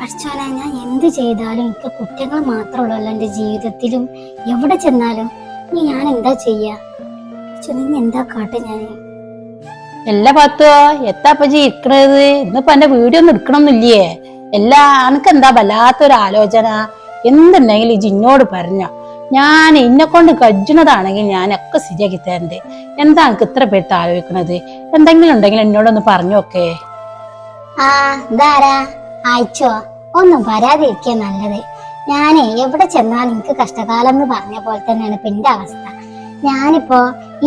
പഠിച്ചോനെ ഞാൻ എന്ത് ചെയ്താലും എനിക്ക് കുറ്റങ്ങൾ മാത്രമുള്ളല്ലോ എന്റെ ജീവിതത്തിലും. എവിടെ ചെന്നാലും ഇനി ഞാൻ എന്താ ചെയ്യാ? ഇനി എന്താ കാട്ടെ ഞാൻ എല്ലാ പത്തോ എത്താപ്പ ജി ഇരിക്കണത് ഇന്നിപ്പോ എന്റെ വീഡിയോ ഒന്നും എടുക്കണമെന്നില്ലേ എല്ലാ അനക്ക് എന്താ വല്ലാത്തൊരു ആലോചന? എന്തുണ്ടെങ്കിലും ജിന്നോട് പറഞ്ഞ. ഞാൻ ഇന്നെ കൊണ്ട് കജ്ജണതാണെങ്കിൽ ഞാനൊക്കെ ശരിയാക്കി തരണ്ട്. എന്താ എനിക്ക് ഇത്ര പേട്ട് ആലോചിക്കണത്? എന്തെങ്കിലും ഉണ്ടെങ്കിൽ എന്നോടൊന്ന് പറഞ്ഞോക്കെ ആ ഇതാരാ? അയച്ചോ? ഒന്നും വരാതിരിക്കുക നല്ലത്. ഞാനേ എവിടെ ചെന്നാലും എനിക്ക് കഷ്ടകാലം എന്ന് പറഞ്ഞ പോലെ തന്നെയാണ് ഇപ്പം എന്റെ അവസ്ഥ. ഞാനിപ്പോ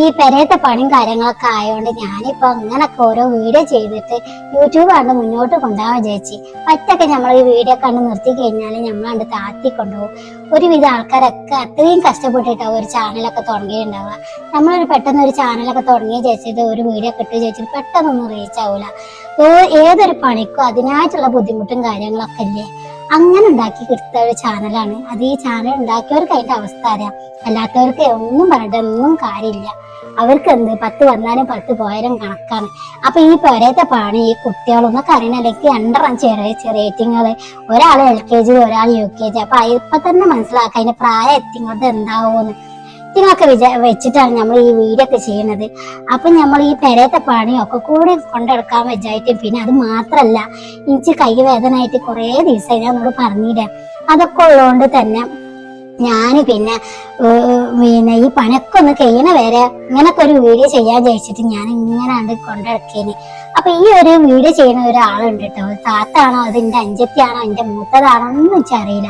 ഈ പെരയത്തെ പണിയും കാര്യങ്ങളൊക്കെ ആയതുകൊണ്ട് ഞാനിപ്പോ അങ്ങനൊക്കെ ഓരോ വീഡിയോ ചെയ്തിട്ട് യൂട്യൂബ് കണ്ട് മുന്നോട്ട് കൊണ്ടുപോകാൻ വിചാരിച്ച്. പറ്റൊക്കെ നമ്മൾ ഈ വീഡിയോ കണ്ട് നിർത്തി കഴിഞ്ഞാൽ നമ്മളണ്ട് താത്തി കൊണ്ടുപോകും. ഒരുവിധ ആൾക്കാരൊക്കെ അത്രയും കഷ്ടപ്പെട്ടിട്ടാവും ഒരു ചാനലൊക്കെ തുടങ്ങിയിട്ടുണ്ടാവുക. നമ്മളൊരു പെട്ടെന്ന് ഒരു ചാനലൊക്കെ തുടങ്ങി ചേച്ചിട്ട് ഒരു വീഡിയോ കിട്ടുക ചേച്ചിട്ട് പെട്ടെന്നൊന്നും റീച്ച് ആവൂല. ഏതൊരു പണിക്കും അതിനായിട്ടുള്ള ബുദ്ധിമുട്ടും കാര്യങ്ങളൊക്കെ ഇല്ലേ? അങ്ങനെ ഉണ്ടാക്കി കിട്ടുന്ന ഒരു ചാനലാണ്. അത് ഈ ചാനൽ ഉണ്ടാക്കിയവർക്ക് അതിന്റെ അവസ്ഥ അറിയാം. അല്ലാത്തവർക്ക് ഒന്നും പറഞ്ഞിട്ട് ഒന്നും കാര്യമില്ല. അവർക്ക് എന്ത്? പത്ത് വന്നാലും പത്ത് പോയാലും കണക്കാണ്. അപ്പൊ ഈ പൊരയത്തെ പണി ഈ കുട്ടികളൊന്നൊക്കെ എനിക്ക് രണ്ടെണ്ണം ചെറിയ ചെറിയ ഏറ്റിങ്ങൾ ഒരാൾ എൽ കെ ജി ഒരാൾ യു കെ ജി അപ്പൊ ഇപ്പൊ തന്നെ മനസ്സിലാക്കാം അതിന്റെ പ്രായം എത്തിങ്ങോട്ട് എന്താവൂന്ന്. ഇതിനൊക്കെ വിചാ വെച്ചിട്ടാണ് നമ്മൾ ഈ വീടൊക്കെ ചെയ്യണത് അപ്പൊ നമ്മൾ ഈ പെരയത്തെ പണിയൊക്കെ കൂടി കൊണ്ടെടുക്കാൻ വെച്ചായിട്ട് പിന്നെ അത് മാത്രല്ല എനിക്ക് കൈ വേദനയായിട്ട് കുറേ ദിവസമായി ഞാൻ എന്നോട് പറഞ്ഞില്ലേ? അതൊക്കെ ഉള്ളതുകൊണ്ട് തന്നെ ഞാൻ പിന്നെ പിന്നെ ഈ പണിയൊക്കെ ഒന്ന് കഴിയണ വരെ ഇങ്ങനൊക്കെ ഒരു വീഡിയോ ചെയ്യാൻ ജയിച്ചിട്ട് ഞാൻ ഇങ്ങനെ ഉണ്ട് കൊണ്ടെടുക്കേന്. അപ്പൊ ഈ ഒരു വീഡിയോ ചെയ്യുന്ന ഒരാളുണ്ട് കേട്ടോ താത്താണോ അത് എന്റെ അഞ്ചത്തിയാണോ എന്റെ മൂത്തതാണോ ഒന്നും വെച്ചറിയില്ല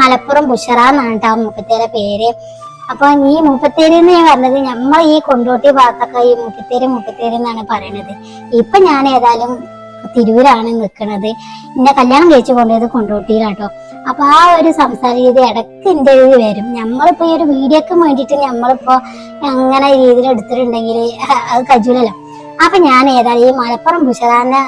മലപ്പുറം ബുഷറ എന്നാണ് കേട്ടോ മുപ്പത്തേറെ പേര്. അപ്പൊ ഈ മുപ്പത്തേരി എന്ന് ഞാൻ പറഞ്ഞത് നമ്മൾ ഈ കൊണ്ടോട്ടി ഭാഗത്തൊക്കെ ഈ മുപ്പത്തേരി മുപ്പത്തേരി എന്നാണ് പറയണത്. ഇപ്പൊ ഞാൻ ഏതായാലും തിരൂരാണ് നിൽക്കുന്നത് എന്നെ കല്യാണം കഴിച്ചു കൊണ്ടുപോയത് കൊണ്ടോട്ടിയിലാട്ടോ. അപ്പൊ ആ ഒരു സംസാര രീതി ഇടയ്ക്ക് എന്റെ ഇത് വരും. നമ്മളിപ്പോ ഈ ഒരു വീഡിയോക്ക് വേണ്ടിയിട്ട് നമ്മളിപ്പോ അങ്ങനെ രീതിയിൽ എടുത്തിട്ടുണ്ടെങ്കിൽ അത് കജൂലല്ലോ അപ്പൊ ഞാൻ ഏതായാലും ഈ മലപ്പുറം ബുഷറാന്റെ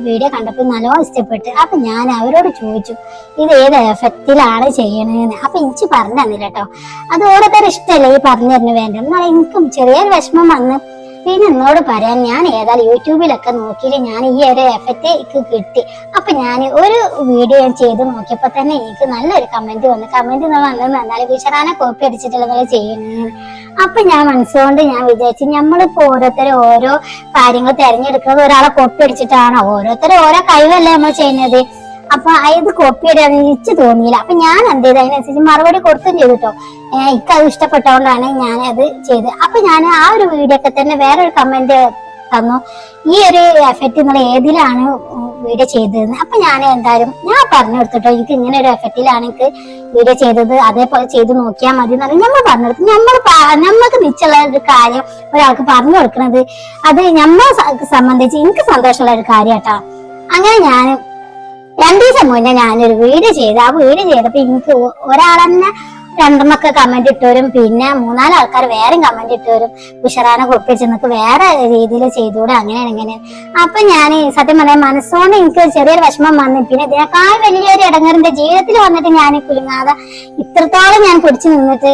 വീഡിയോ കണ്ടപ്പോൾ നല്ലോണം ഇഷ്ടപ്പെട്ട്. അപ്പൊ ഞാൻ അവരോട് ചോദിച്ചു ഇത് ഏത് എഫക്റ്റിലാണ് ചെയ്യണതെന്ന് അപ്പൊ എനിക്ക് പറഞ്ഞു തന്നില്ല കേട്ടോ അത് ഓരോരുത്തർ ഇഷ്ടമല്ലേ ഈ പറഞ്ഞു തരുന്നു വേണ്ട എന്നാൽ എനിക്കും ചെറിയൊരു വിഷമം വന്ന് പിന്നെ എന്നോട് പറയാൻ ഞാൻ ഏതായാലും യൂട്യൂബിലൊക്കെ നോക്കിയിട്ട് ഞാൻ ഈ ഒരു എഫക്റ്റ് എനിക്ക് കിട്ടി. അപ്പൊ ഞാൻ ഒരു വീഡിയോ ഞാൻ ചെയ്ത് നോക്കിയപ്പോ തന്നെ എനിക്ക് നല്ലൊരു കമന്റ് വന്നു. കമന്റ് വന്നത് എന്നാൽ വിഷറാനെ കോപ്പി അടിച്ചിട്ടുള്ളത് ചെയ്യുന്നത് അപ്പൊ ഞാൻ മനസ്സുകൊണ്ട് ഞാൻ വിചാരിച്ചു നമ്മളിപ്പോ ഓരോരുത്തരും ഓരോ കാര്യങ്ങൾ തിരഞ്ഞെടുക്കുന്നത് ഒരാളെ കോപ്പി അടിച്ചിട്ടാണോ? ഓരോരുത്തരും ഓരോ കഴിവല്ലേ നമ്മൾ ചെയ്യുന്നത്? അപ്പൊ അയത് കോപ്പി അടിയാന്ന് എനിക്ക് തോന്നിയില്ല. അപ്പൊ ഞാൻ എന്ത് ചെയ്ത്? അതിനനുസരിച്ച് മറുപടി കൊടുത്തും എനിക്ക് അത് ഇഷ്ടപ്പെട്ടോണ്ടാണ് ഞാൻ അത് ചെയ്തത്. അപ്പൊ ഞാൻ ആ ഒരു വീഡിയോ ഒക്കെ തന്നെ വേറൊരു കമന്റ് തന്നു. ഈ ഒരു എഫക്റ്റ് നിങ്ങൾ ഏതിലാണ് വീഡിയോ ചെയ്തതെന്ന്. അപ്പൊ ഞാൻ എന്തായാലും ഞാൻ പറഞ്ഞു കൊടുത്തിട്ടോ എനിക്ക് ഇങ്ങനെ ഒരു എഫക്റ്റിലാണ് എനിക്ക് വീഡിയോ ചെയ്തത്. അതേപോലെ ചെയ്ത് നോക്കിയാൽ മതി എന്ന് നമ്മൾ പറഞ്ഞു കൊടുത്തു. നമ്മൾ നമ്മൾക്ക് നിശ്ചയുള്ള ഒരു കാര്യം ഒരാൾക്ക് പറഞ്ഞു കൊടുക്കുന്നത് അത് നമ്മളെ സംബന്ധിച്ച് എനിക്ക് സന്തോഷമുള്ള ഒരു കാര്യം കേട്ടോ അങ്ങനെ ഞാൻ രണ്ടു ദിവസം മുന്നേ ഞാനൊരു വീട് ചെയ്ത് ആ വീട് ചെയ്തപ്പോ എനിക്ക് ഒരാളെന്നെ രണ്ടെണ്ണൊക്കെ കമന്റ് ഇട്ടവരും പിന്നെ മൂന്നാൽ ആൾക്കാർ വേറെയും കമന്റ് ഇട്ടവരും ഉഷറാനെ കുറിപ്പിച്ച് നിനക്ക് വേറെ രീതിയിൽ ചെയ്തുകൂടെ അങ്ങനെയാണ് ഇങ്ങനെ. അപ്പൊ ഞാൻ സത്യം പറഞ്ഞാൽ മനസ്സുകൊണ്ട് എനിക്ക് ചെറിയൊരു വിഷമം വന്നു പിന്നെ ഇതിനേക്കാൾ വലിയൊരു ഇടങ്ങറിന്റെ ജീവിതത്തിൽ വന്നിട്ട് ഞാൻ കുലുങ്ങാതെ ഇത്രത്തോളം ഞാൻ പിടിച്ചു നിന്നിട്ട്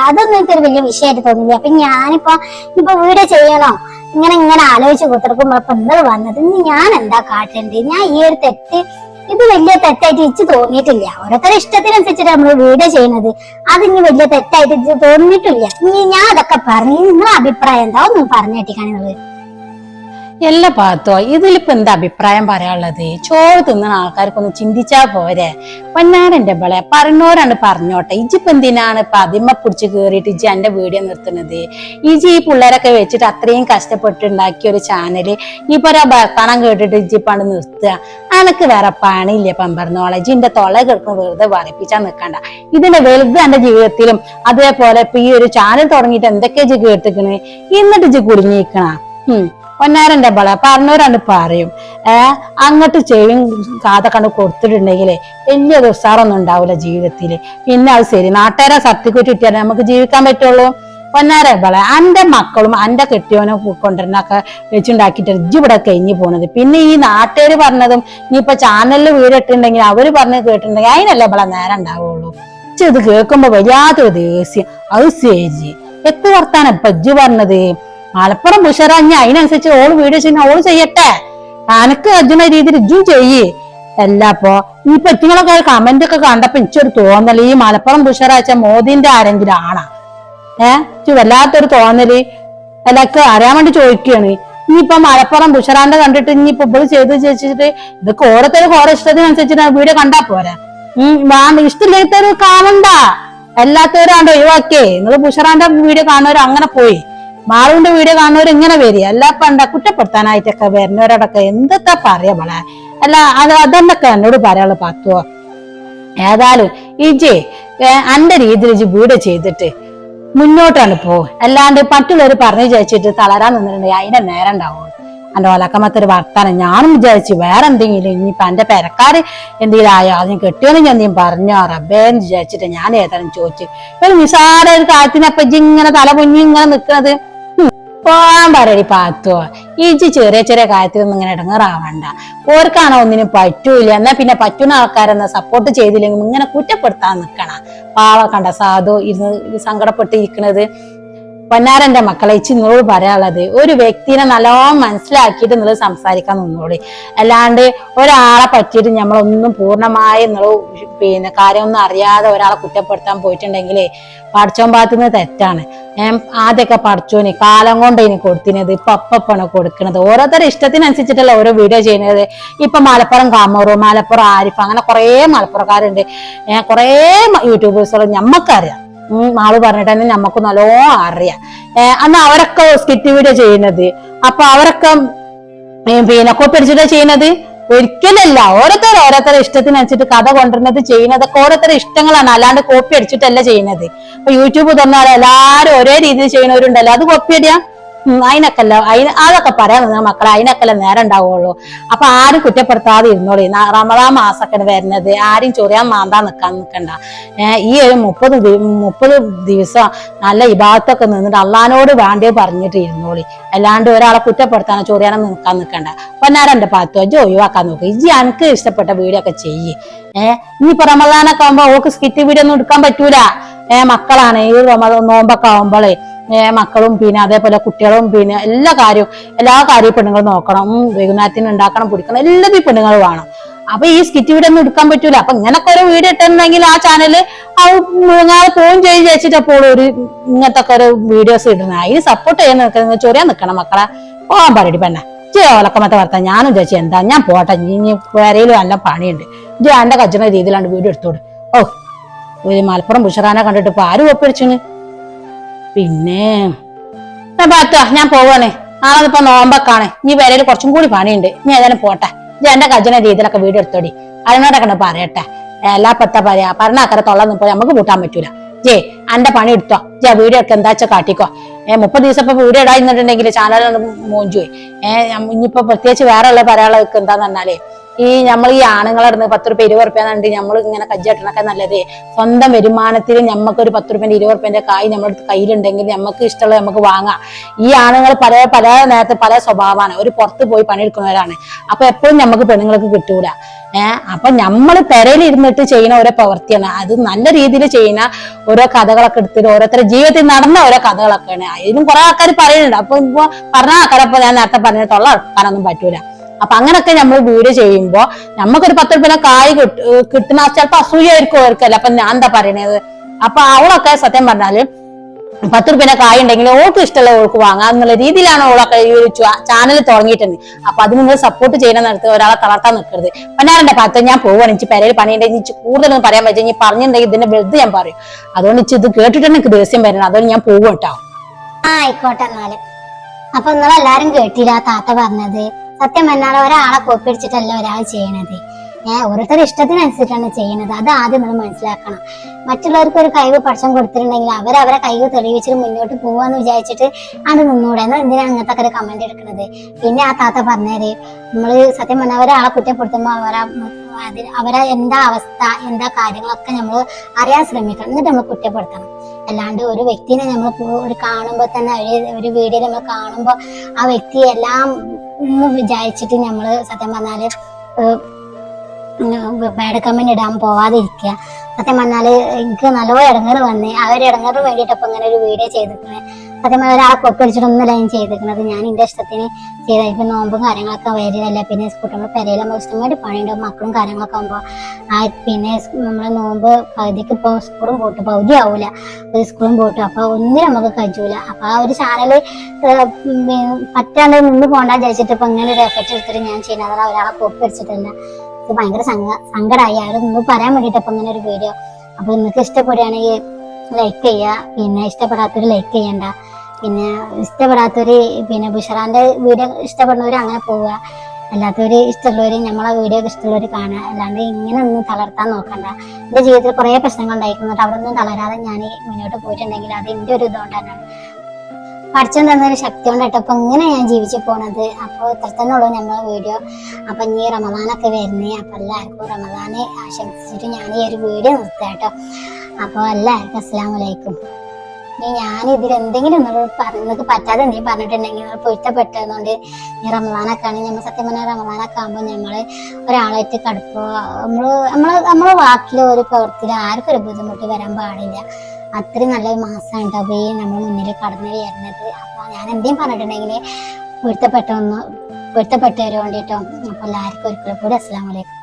അതൊന്നും എനിക്കൊരു വലിയ വിഷയമായിട്ട് തോന്നില്ല അപ്പൊ ഞാനിപ്പോ ഇപ്പൊ വീട് ചെയ്യണോ? ഇങ്ങനെ ഇങ്ങനെ ആലോചിച്ച് കുത്തിർക്കുമ്പോ ഇപ്പൊ ഇന്നത് വന്നത് ഞാൻ എന്താ കാട്ടേണ്ടത്? ഞാൻ ഈ ഒരു തെറ്റ് ഇത് വലിയ തെറ്റായിട്ട് ഇച്ച് തോന്നിയിട്ടില്ല. ഓരോരുത്തരുടെ ഇഷ്ടത്തിനനുസരിച്ചിട്ട് നമ്മൾ വീഡിയോ ചെയ്യുന്നത്. അത് ഇനി വലിയ തെറ്റായിട്ട് തോന്നിയിട്ടില്ല. ഇനി ഞാൻ അതൊക്കെ പറഞ്ഞു നിങ്ങളെ അഭിപ്രായം എന്താ? ഒന്നും പറഞ്ഞു പറഞ്ഞേട്ടിക്കാനുള്ളത് എല്ലാ പാത്തോ ഇതിലിപ്പോ എന്താ അഭിപ്രായം പറയാനുള്ളത്? ചോറ് തിന്നുന്ന ആൾക്കാർക്കൊന്ന് ചിന്തിച്ചാ പോരെ. പൊന്നാരന്റെ ബളെ പറഞ്ഞോരാണ് പറഞ്ഞോട്ടെ. ഇജിപ്പ് എന്തിനാണ് ഇപ്പൊ അതിമ പിടിച്ച് കേറിയിട്ട് ഇജി എന്റെ വീഡിയോ നിർത്തുന്നത്? ഇജി ഈ പിള്ളേരൊക്കെ വെച്ചിട്ട് അത്രയും കഷ്ടപ്പെട്ടുണ്ടാക്കിയ ഒരു ചാനൽ ഇപ്പൊ ഒരു ഭർത്താനം കേട്ടിട്ട് പണ്ട് നിർത്തുക. അനക്ക് വേറെ പണിയില്ല പമ്പറന്നോളെ ഇജിന്റെ തൊള കിടക്കുന്ന വെറുതെ വരപ്പിച്ചാ നിക്കണ്ട. ഇതിന്റെ വെറുതെ എന്റെ ജീവിതത്തിലും അതേപോലെ ഇപ്പൊ ഈ ഒരു ചാനൽ തുടങ്ങിയിട്ട് എന്തൊക്കെ ഇജി കേട്ടിക്കണ് എന്നിട്ട് ഇജി കുടുങ്ങിയിക്കണ ഉം. പൊന്നാരന്റെ ബള പറഞ്ഞവരാണ്ട് പറയും. ഏ അങ്ങോട്ട് ചെയ്യും കാത കണ്ട് കൊടുത്തിട്ടുണ്ടെങ്കിലേ വലിയ ദുസ്സാറൊന്നും ഉണ്ടാവില്ല ജീവിതത്തിൽ പിന്നെ അത് ശരി നാട്ടുകാരെ സർട്ടിഫിക്കറ്റ് കിട്ടിയാലേ നമുക്ക് ജീവിക്കാൻ പറ്റുള്ളൂ. പൊന്നാരെ ബള അന്റെ മക്കളും അന്റെ കെട്ടിയോനെ കൊണ്ടുവരുന്നൊക്കെ വെച്ചുണ്ടാക്കിയിട്ട് ഇവിടെ കഴിഞ്ഞു പോണത്. പിന്നെ ഈ നാട്ടുകാർ പറഞ്ഞതും ഇനിയിപ്പൊ ചാനലിൽ വീടിട്ടുണ്ടെങ്കിൽ അവർ പറഞ്ഞ് കേട്ടിട്ടുണ്ടെങ്കിൽ അതിനല്ലേ ബള നേരം ഉണ്ടാവുള്ളൂ. ഇത് കേൾക്കുമ്പോ വല്ലാത്തൊരു ദേഷ്യം. അത് ശരി. എത്ര വർത്താനം ഇപ്പൊ ഇജ്ജ് പറഞ്ഞത്? മലപ്പുറം ഉഷറഞ്ഞ അതിനനുസരിച്ച് ഓൾ വീഡിയോ ചെയ്യുന്ന ഓൾ ചെയ്യട്ടെ. അനക്ക് അർജുന രീതിയിൽ ഇജ്ജും ചെയ്യേ. അല്ല അപ്പൊ ഈ പെറ്റുങ്ങളൊക്കെ കമന്റ് ഒക്കെ കണ്ടപ്പോ എനിക്കൊരു തോന്നൽ. ഈ മലപ്പുറം ബുഷറാച്ച മോദിന്റെ ആരെങ്കിലും ആണാ? ഏഹ് വല്ലാത്തൊരു തോന്നൽ. അല്ലക്ക് അറിയാൻ വേണ്ടി ചോദിക്കുകയാണ് ഇനിയിപ്പൊ മലപ്പുറം ബുഷറാന്റെ കണ്ടിട്ട് ഇനിയിപ്പൊ ഇവൾ ചെയ്ത് ചേച്ചിട്ട് ഇതൊക്കെ ഓരോരുത്തരും ഓരോ ഇഷ്ടത്തിനനുസരിച്ചിട്ട് വീഡിയോ കണ്ടാ പോരാ? വേണ്ട ഇഷ്ടമില്ലാത്തൊരു കാണണ്ട. എല്ലാത്തവരാണ്ട് ഒഴിവാക്കിയേ നിങ്ങൾ ബുഷറാന്റെ വീഡിയോ കാണുന്നവർ അങ്ങനെ പോയി. മാളുവിന്റെ വീഡിയോ കാണുന്നവർ ഇങ്ങനെ വരിക. അല്ല പണ്ട കുറ്റപ്പെടുത്താനായിട്ടൊക്കെ വരുന്നവരോടൊക്കെ എന്തൊക്കെ പറയാ മോളെ? അല്ല അത് അതെന്നൊക്കെ എന്നോട് പറയാനുള്ള പത്തുവോ ഏതായാലും ഇജേ അന്റെ രീതിയിൽ ഇജ് വീഡിയോ ചെയ്തിട്ട് മുന്നോട്ടാണ് പോ. അല്ലാണ്ട് മറ്റുള്ളവർ പറഞ്ഞു വിചാരിച്ചിട്ട് തളരാൻ നിന്നിട്ടുണ്ടെങ്കിൽ അതിന്റെ നേരം ഉണ്ടാവുള്ളൂ എന്റെ ഒലക്കമത്തൊരു വർത്താനം. ഞാനും വിചാരിച്ചു വേറെ എന്തെങ്കിലും ഇനിയിപ്പൊ എന്റെ പെരക്കാര് എന്തെങ്കിലും ആയോ? അതിന് കെട്ടിയോന്ന് ഞാൻ എന്തെങ്കിലും പറഞ്ഞോ? റബ്ബേന്ന് വിചാരിച്ചിട്ട് ഞാൻ ഏതാനും ചോദിച്ചു. ഒരു നിസാര ഒരു കാര്യത്തിനപ്പം ഇങ്ങനെ തല പൊഞ്ഞി ഇങ്ങനെ ഉം. പോവാൻ പറയടി പാത്തോ. ഇജ് ചെറിയ ചെറിയ കാര്യത്തിലൊന്നും ഇങ്ങനെ ഇടങ്ങാറാവണ്ട. ഓർക്കാണോ ഒന്നിനും പറ്റൂല. എന്നാ പിന്നെ പറ്റുന്ന ആൾക്കാരെന്ന സപ്പോർട്ട് ചെയ്തില്ലെങ്കിൽ ഇങ്ങനെ കുറ്റപ്പെടുത്താൻ നിൽക്കണ? പാവ കണ്ട സാധു ഇരുന്ന് സങ്കടപ്പെട്ട് ഇരിക്കണത്. പൊന്നാരന്റെ മക്കളെ ഇച്ചി നിങ്ങളോട് പറയാനുള്ളത് ഒരു വ്യക്തിനെ നല്ലോണം മനസ്സിലാക്കിയിട്ട് നിങ്ങൾ സംസാരിക്കാൻ നിന്നോളി. അല്ലാണ്ട് ഒരാളെ പറ്റിയിട്ട് നമ്മളൊന്നും പൂർണമായി നിങ്ങൾ പിന്നെ കാര്യമൊന്നും അറിയാതെ ഒരാളെ കുറ്റപ്പെടുത്താൻ പോയിട്ടുണ്ടെങ്കിലേ പഠിച്ചോൻ ഭാഗത്തുനിന്ന് തെറ്റാണ്. ഞാൻ ആദ്യമൊക്കെ പഠിച്ചോന് കാലം കൊണ്ട് ഇനി കൊടുത്തിനത് ഇപ്പൊ അപ്പപ്പാണ് കൊടുക്കുന്നത് ഓരോരുത്തരുടെ ഇഷ്ടത്തിനനുസരിച്ചിട്ടല്ല ഓരോ വീഡിയോ ചെയ്യുന്നത്. ഇപ്പൊ മലപ്പുറം കാമൂറ് മലപ്പുറം ആരിഫ് അങ്ങനെ കുറേ മലപ്പുറക്കാരുണ്ട്. കുറേ യൂട്യൂബേഴ്സുകൾ ഞമ്മക്കറിയാം. ആൾ പറഞ്ഞിട്ട് തന്നെ നമുക്ക് നല്ലോ അറിയാം. അന്ന് അവരൊക്കെ സ്കിറ്റ് വീഡിയോ ചെയ്യുന്നത്. അപ്പൊ അവരൊക്കെ പിന്നെ കോപ്പടിച്ചിട്ടാ ചെയ്യുന്നത്? ഒരിക്കലല്ല. ഓരോരുത്തർ ഓരോരുത്തർ ഇഷ്ടത്തിനനുസരിച്ച് കഥ കൊണ്ടുവരുന്നത് ചെയ്യുന്നതൊക്കെ ഓരോരുത്തരുടെ ഇഷ്ടങ്ങളാണ്. അല്ലാണ്ട് കോപ്പി അടിച്ചിട്ടല്ല ചെയ്യുന്നത്. അപ്പൊ യൂട്യൂബ് തന്നാൽ എല്ലാരും ഒരേ രീതിയിൽ ചെയ്യുന്നവരുണ്ടല്ലോ. അത് കോപ്പി അടിയാ? അതിനൊക്കെല്ല അതിന് അതൊക്കെ പറയാൻ നിന്ന മക്കളെ അതിനൊക്കെല്ല നേരം ഉണ്ടാവുള്ളൂ. അപ്പൊ ആരും കുറ്റപ്പെടുത്താതെ ഇരുന്നോളി. റമദാ മാസൊക്കെ വരുന്നത്. ആരും ചൊറിയാൻ മാന്താ നിക്കാൻ നിക്കണ്ട. ഈ ഒരു മുപ്പത് മുപ്പത് ദിവസം നല്ല ഇബാത്തൊക്കെ നിന്നിട്ട് അള്ളഹാനോട് വേണ്ടേ പറഞ്ഞിട്ട് ഇരുന്നോളി. അല്ലാണ്ട് ഒരാളെ കുറ്റപ്പെടുത്താനോ ചൊറിയാനോ നിൽക്കാൻ നിൽക്കണ്ട പൊന്നാരന്റെ പാത്തോ ജോ ഒഴിവാക്കാൻ നോക്ക്. ഇജി എനിക്ക് ഇഷ്ടപ്പെട്ട വീഡിയോ ഒക്കെ ചെയ്യ്. ഏഹ് ഇനിയിപ്പോ റമദാനൊക്കെ ആകുമ്പോ ഓക്ക് സ്കിറ്റ് വീഡിയോ ഒന്നും എടുക്കാൻ പറ്റൂല. ഏഹ് മക്കളാണ് ഈ റമദാൻ നോമ്പൊക്കെ ആവുമ്പോളേ. ഏഹ് മക്കളും പിന്നെ അതേപോലെ കുട്ടികളും പിന്നെ എല്ലാ കാര്യവും എല്ലാ കാര്യവും പെണ്ണുങ്ങൾ നോക്കണം. വൈകുന്നേരത്തിന് ഉണ്ടാക്കണം പിടിക്കണം ഈ പെണ്ണുങ്ങൾ വേണം. അപ്പൊ ഈ സ്കിറ്റ് വീഡിയോ ഒന്നും എടുക്കാൻ പറ്റൂല. അപ്പൊ ഇങ്ങനൊക്കെ ഒരു വീഡിയോ ഇട്ടിട്ടുണ്ടെങ്കിൽ ആ ചാനൽ മുഴുങ്ങാതെ പോവും ചെയ്ത് ചേച്ചിട്ട് അപ്പോൾ ഒരു ഇങ്ങനത്തെ ഒക്കെ ഒരു വീഡിയോസ് ഇടുന്നത് അതിന് സപ്പോർട്ട് ചെയ്യാൻ നിൽക്കുന്ന ചൊറിയാൻ നിൽക്കണം മക്കളെ. പോകാൻ പറയടി പെണ്ണെ. ജെ മറ്റേ വർത്താൻ ഞാനും ചേച്ചി എന്താ? ഞാൻ പോട്ടെ. ഇനി വേറെയിൽ നല്ല പണിയുണ്ട്. എന്റെ കജ്ജണ രീതിയിലാണ് വീഡിയോ എടുത്തോട്. ഓ ഒരു മലപ്പുറം പുഷറാനെ കണ്ടിട്ട് ഇപ്പൊ ആരും ഒപ്പിടിച്ചിന് പിന്നെ പാത്ത ഞാൻ പോവാണ്. നാളെ നോമ്പക്കാണ്. നീ വരയിൽ കുറച്ചും കൂടി പണിയുണ്ട്. നീ ഏതായാലും പോട്ടെ. ഇത് എന്റെ കജന രീതിയിലൊക്കെ വീട് എടുത്തോടി. അതിനോടൊക്കെ പറയട്ടെ. എല്ലാ പത്ത പറയാ. പറഞ്ഞ തൊള്ളന്ന് പോയി നമുക്ക് കൂട്ടാൻ പറ്റൂല. ജേ അന്റെ പണി എടുത്തോ. ജാ വീഡിയോ ഒക്കെ എന്താ വെച്ചാ കാട്ടിക്കോ. ഏ മുപ്പത് ദിവസം ഇപ്പൊ വീഡിയോ എന്നിട്ടുണ്ടെങ്കിൽ ചാനൽ മോഞ്ചു പോയി ഏഹ് ഇനിയിപ്പോ പ്രത്യേകിച്ച് വേറെ ഉള്ള പറയാനുള്ളത് എന്താന്ന് പറഞ്ഞാലേ ഈ നമ്മൾ ഈ ആണുങ്ങളെ ഇടുന്ന് പത്ത് റുപ്യ ഇരുപത് റുപ്യ എന്നുണ്ട് നമ്മൾ ഇങ്ങനെ കജ്ജട്ടണൊക്കെ നല്ലത്. സ്വന്തം വരുമാനത്തിൽ നമുക്ക് ഒരു പത്ത് റുപ്യന്റെ ഇരുപത് റുപ്യന്റെ കായ് നമ്മുടെ കയ്യിലുണ്ടെങ്കിൽ നമുക്ക് ഇഷ്ടമുള്ള നമുക്ക് വാങ്ങാം. ഈ ആണുങ്ങൾ പല പല നേരത്തെ പല സ്വഭാവമാണ്. ഒരു പുറത്ത് പോയി പണിയെടുക്കുന്നവരാണ്. അപ്പൊ എപ്പോഴും നമുക്ക് പെണ്ണുങ്ങൾക്ക് കിട്ടൂല. ഏഹ് അപ്പൊ നമ്മൾ പെരയിലിരുന്നിട്ട് ചെയ്യുന്ന ഓരോ പ്രവൃത്തിയാണ് അത് നല്ല രീതിയിൽ ചെയ്യുന്ന ഓരോ കഥകളൊക്കെ എടുത്തിട്ട് ഓരോരുത്തരുടെ ജീവിതത്തിൽ നടന്ന ഓരോ കഥകളൊക്കെയാണ്. അതിലും കുറെ ആൾക്കാർ പറയുന്നുണ്ട്. അപ്പൊ ഇപ്പൊ പറഞ്ഞ ആൾക്കാരപ്പൊ ഞാൻ നേരത്തെ പറഞ്ഞിട്ടുള്ള ആൾക്കാരൊന്നും പറ്റൂല. അപ്പൊ അങ്ങനൊക്കെ നമ്മൾ വീഡിയോ ചെയ്യുമ്പോ നമുക്കൊരു പത്ത് രൂപ കായ് കിട്ട- ഏർ കിട്ടുന്ന ചിലപ്പോ അസൂയായിരിക്കും അവർക്കല്ല അപ്പൊ ഞാൻ എന്താ പറയണത്? അപ്പൊ അവളൊക്കെ സത്യം പറഞ്ഞാൽ പത്ത് റുപ്യന്റെ കായ് ഉണ്ടെങ്കിൽ ഓൾക്ക് ഇഷ്ടമുള്ള ഓൾക്ക് വാങ്ങാം എന്നുള്ള രീതിയിലാണ് ഓളൊക്കെ ഈ ഒരു ചാനൽ തുടങ്ങിയിട്ടുണ്ട്. അപ്പൊ അത് നിങ്ങൾ സപ്പോർട്ട് ചെയ്യണം നടത്ത് ഒരാളെ തളർത്താൻ നിൽക്കരുത് പന്നാറിന്റെ ഭാഗത്ത് ഞാൻ പോവാണ്. എനിക്ക് പെരയിൽ പണിയുണ്ടെങ്കിൽ എനിക്ക് കൂടുതലൊന്നും പറയാൻ പറ്റും ഇനി പറഞ്ഞിട്ടുണ്ടെങ്കിൽ ഇതിന്റെ വെറുതെ ഞാൻ പറയും. അതുകൊണ്ട് ഇത് കേട്ടിട്ട് എനിക്ക് ദേഷ്യം വരണം. അതുകൊണ്ട് ഞാൻ പോകും കേട്ടോ. ആയിക്കോട്ടെ എന്നാൽ. അപ്പൊ നിങ്ങൾ എല്ലാരും കേട്ടില്ല താത്ത പറഞ്ഞത്. സത്യം പറഞ്ഞാൽ ഒരാളെ കോപ്പിടിച്ചിട്ടല്ല ഒരാൾ ചെയ്യണത്. ഓരോരുത്തരുടെ ഇഷ്ടത്തിനനുസരിച്ചാണ് ചെയ്യുന്നത്. അത് ആദ്യം നമ്മൾ മനസ്സിലാക്കണം. മറ്റുള്ളവർക്ക് ഒരു കഴിവ് പക്ഷം കൊടുത്തിട്ടുണ്ടെങ്കിൽ അവർ അവരെ കഴിവ് തെളിയിച്ചിട്ട് മുന്നോട്ട് പോവാന്ന് വിചാരിച്ചിട്ട് അത് നിന്നൂടെ. എന്തിനാണ് അങ്ങനത്തെ ഒരു കമന്റ് എടുക്കുന്നത്? പിന്നെ ആ താത്ത പറഞ്ഞേര് നമ്മൾ സത്യം പറഞ്ഞാൽ ഒരാളെ കുറ്റപ്പെടുത്തുമ്പോൾ അവരെ അതിന് അവരെ എന്താ അവസ്ഥ എന്താ കാര്യങ്ങളൊക്കെ നമ്മൾ അറിയാൻ ശ്രമിക്കണം. എന്നിട്ട് നമ്മൾ കുറ്റപ്പെടുത്തണം. അല്ലാണ്ട് ഒരു വ്യക്തിനെ നമ്മൾ ഒരു കാണുമ്പോൾ തന്നെ ഒരു വീഡിയോ നമ്മൾ കാണുമ്പോൾ ആ വ്യക്തി എല്ലാം വിചാരിച്ചിട്ട് നമ്മൾ സത്യം പറഞ്ഞാൽ കമന്റ് ഇടാൻ പോവാതിരിക്കുക. സത്യം പറഞ്ഞാൽ എനിക്ക് നല്ലോ ഇടങ്ങൾ വന്ന് ആ ഒരു ഇടങ്ങറിന് ഇങ്ങനെ ഒരു വീഡിയോ ചെയ്തിട്ടുണ്ട് സത്യം പറഞ്ഞാൽ ഒരാളെ കൊപ്പടിച്ചിട്ടൊന്നുമല്ല ഞാൻ ചെയ്തിരിക്കുന്നത്. ഞാൻ എന്റെ ഇഷ്ടത്തിന് ചെയ്ത ഇപ്പം നോമ്പും കാര്യങ്ങളൊക്കെ വരുന്നില്ല പിന്നെ സ്കൂൾ നമ്മൾ ഇഷ്ടം ഇഷ്ടമായിട്ട് പണിയുണ്ടാവും മക്കളും കാര്യങ്ങളൊക്കെ ആകുമ്പോൾ ആ പിന്നെ നമ്മളെ നോമ്പ് പകുതിക്ക് ഇപ്പോൾ സ്കൂളും പോട്ടു പകുതി ആവൂല. ഒരു സ്കൂളും പോട്ടു അപ്പൊ ഒന്നും നമുക്ക് കഴിച്ചൂല. അപ്പൊ ആ ഒരു ചാനൽ പറ്റാണ്ട് നിന്ന് പോകണ്ട വിചാരിച്ചിട്ട് ഇപ്പൊ ഇങ്ങനെ ഒരു എഫക്റ്റ് എടുത്തിട്ട് ഞാൻ ചെയ്യുന്നത്. ഒരാളെ കൊപ്പടിച്ചിട്ടില്ല ഇത് ഭയങ്കര സങ്ക സങ്കടമായി ആരും പറയാൻ വേണ്ടിയിട്ട് ഇപ്പൊ ഇങ്ങനെ ഒരു വീഡിയോ അപ്പൊ നിങ്ങൾക്ക് ഇഷ്ടപ്പെടുകയാണെങ്കിൽ ലൈക്ക് ചെയ്യുക. പിന്നെ ഇഷ്ടപ്പെടാത്തവർ ലൈക്ക് ചെയ്യണ്ട. പിന്നെ ഇഷ്ടപ്പെടാത്തവര് പിന്നെ ബുഷറാന്റെ വീഡിയോ ഇഷ്ടപ്പെടുന്നവർ അങ്ങനെ പോവുക. അല്ലാത്തവര് ഇഷ്ടമുള്ളവര് നമ്മളെ വീഡിയോ ഇഷ്ടമുള്ളവർ കാണുക. അല്ലാണ്ട് ഇങ്ങനെ ഒന്നും തളർത്താൻ നോക്കണ്ട. എന്റെ ജീവിതത്തിൽ കുറേ പ്രശ്നങ്ങൾ ഉണ്ടായിരിക്കുന്നുണ്ട് അവിടെ ഒന്നും തളരാതെ ഞാൻ മുന്നോട്ട് പോയിട്ടുണ്ടെങ്കിൽ അത് എന്റെ ഒരു ഇതുകൊണ്ട് തന്നെയാണ്. പഠിച്ചം തന്നൊരു ശക്തി കൊണ്ടായിട്ട് അപ്പൊ ഇങ്ങനെ ഞാൻ ജീവിച്ചു പോണത്. അപ്പൊ ഇത്ര തന്നെ ഉള്ളൂ നമ്മളെ വീഡിയോ. അപ്പൊ ഇനി റമദാനൊക്കെ വരുന്നേ. അപ്പൊ എല്ലാവർക്കും റമദാനെ ആശംസിച്ചിട്ട് ഞാൻ ഈ ഒരു വീഡിയോ കേട്ടോ. അപ്പോൾ എല്ലാവർക്കും അസ്സാം വലൈക്കും ഇനി ഞാൻ ഇതിൽ എന്തെങ്കിലും നിങ്ങൾ നിങ്ങൾക്ക് പറ്റാതെ എന്തെങ്കിലും പറഞ്ഞിട്ടുണ്ടെങ്കിൽ നിങ്ങൾ പൊരുത്തപ്പെട്ടതുകൊണ്ട് ഈ റമദാനൊക്കെ ആണെങ്കിൽ നമ്മൾ സത്യം പറഞ്ഞാൽ റമദാനൊക്കെ ആകുമ്പോൾ നമ്മൾ ഒരാളായിട്ട് കടുപ്പോ നമ്മൾ നമ്മൾ നമ്മളെ വാക്കിലോ ഒരു പ്രവൃത്തിയിലോ ആർക്കും ഒരു ബുദ്ധിമുട്ട് വരാൻ പാടില്ല. അത്രയും നല്ലൊരു മാസമാണ് കേട്ടോ ഈ നമ്മൾ മുന്നിൽ കടന്നു വരുന്നത്. അപ്പോൾ ഞാൻ എന്തെങ്കിലും പറഞ്ഞിട്ടുണ്ടെങ്കിൽ പൊരുത്തപ്പെട്ടൊന്ന് പൊരുത്തപ്പെട്ടവര് വേണ്ടിട്ടോ അപ്പോൾ എല്ലാവർക്കും ഒരിക്കലും കൂടി അസ്സാം വലൈക്കും